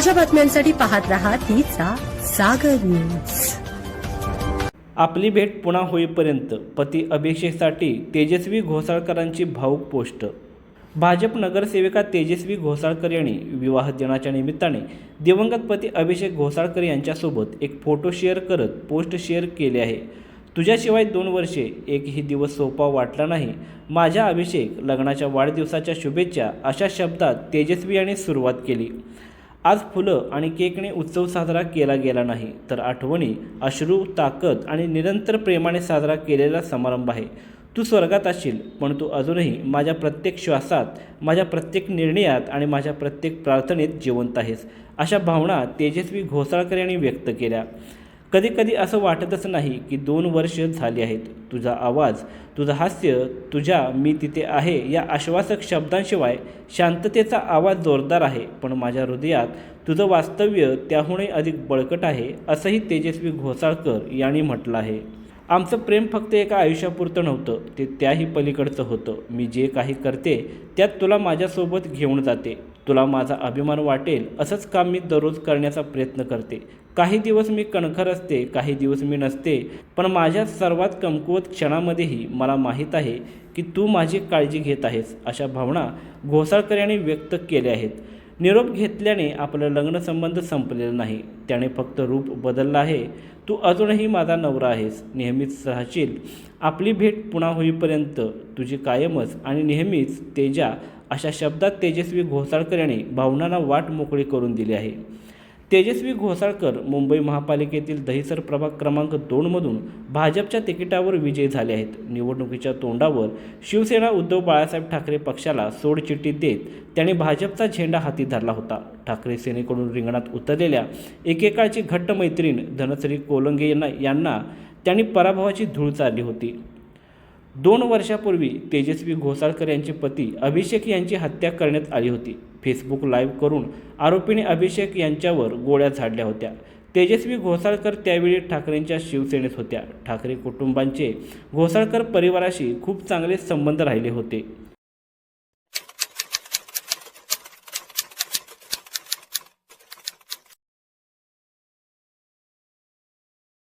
ताज्या बातम्यांसाठी पाहत राहा तिचा सागर न्यूज. आपली भेट पुन्हा होईपर्यंत पती अभिषेकसाठी तेजस्वी घोसाळकरांची भाऊक पोस्ट भाजप नगरसेविका तेजस्वी घोसाळकर यांनी विवाह दिनाच्या निमित्ताने दिवंगत पती अभिषेक घोसाळकर यांच्यासोबत एक फोटो शेअर करत पोस्ट शेअर केले आहे. तुझ्याशिवाय दोन वर्षे एकही दिवस सोपा वाटला नाही. माझ्या अभिषेक लग्नाच्या वाढदिवसाच्या शुभेच्छा अशा शब्दात तेजस्वी यांनी सुरुवात केली. आज फुलं आणि केकने उत्सव साजरा केला गेला नाही तर आठवणी अश्रू ताकद आणि निरंतर प्रेमाने साजरा केलेला समारंभ आहे. तू स्वर्गात असशील पण तू अजूनही माझ्या प्रत्येक श्वासात माझ्या प्रत्येक निर्णयात आणि माझ्या प्रत्येक प्रार्थनेत जिवंत आहेस. अशा भावना तेजस्वी घोसाळकर यांनी व्यक्त केल्या. कधी कधी असं वाटतच नाही की दोन वर्ष झाली आहेत. तुझा आवाज तुझं हास्य तुझ्या मी तिथे आहे या आश्वासक शब्दांशिवाय शांततेचा आवाज जोरदार आहे पण माझ्या हृदयात तुझं वास्तव्य त्याहूनही अधिक बळकट आहे असंही तेजस्वी घोसाळकर यांनी म्हटलं आहे. आमचं प्रेम फक्त एका आयुष्यापुरतं नव्हतं ते त्याही पलीकडचं होतं. मी जे काही करते त्यात तुला माझ्यासोबत घेऊन जाते. तुला माझा अभिमान वाटेल असंच काम मी दररोज करण्याचा प्रयत्न करते. काही दिवस मी कणखर असते काही दिवस मी नसते पण माझ्या सर्वात कमकुवत क्षणामध्येही मला माहीत आहे की तू माझी काळजी घेत आहेस अशा भावना घोसाळकर यांनी व्यक्त केल्या आहेत. निरोप घेतल्याने आपलं लग्नसंबंध संपलेला नाही. त्याने फक्त रूप बदललं आहे. तू अजूनही माझा नवरा आहेस. नेहमीच राहशील आपली भेट पुन्हा होईपर्यंत तुझी कायमच आणि नेहमीच तेजा अशा शब्दात तेजस्वी घोसाळकर यांनी भावनांना वाट मोकळी करून दिली आहे. तेजस्वी घोसाळकर मुंबई महापालिकेतील दहिसर प्रभाग क्रमांक दोनमधून भाजपच्या तिकिटावर विजयी झाले आहेत. निवडणुकीच्या तोंडावर शिवसेना उद्धव बाळासाहेब ठाकरे पक्षाला सोडचिठ्ठी देत त्यांनी भाजपचा झेंडा हाती धरला होता. ठाकरे सेनेकडून रिंगणात उतरलेल्या एकेकाळची घट्ट मैत्रीण धनश्री कोलंगे यांना यांना त्यांनी पराभवाची धूळ चालली होती. दोन वर्षापूर्वी तेजस्वी घोसाळकर यांचे पती अभिषेक यांची हत्या करण्यात आली होती. फेसबुक लाईव्ह करून आरोपीने अभिषेक यांच्यावर गोळ्या झाडल्या होत्या. तेजस्वी घोसाळकर त्यावेळी ठाकरेंच्या शिवसेनेत होत्या. ठाकरे कुटुंबांचे घोसाळकर परिवाराशी खूप चांगले संबंध राहिले होते.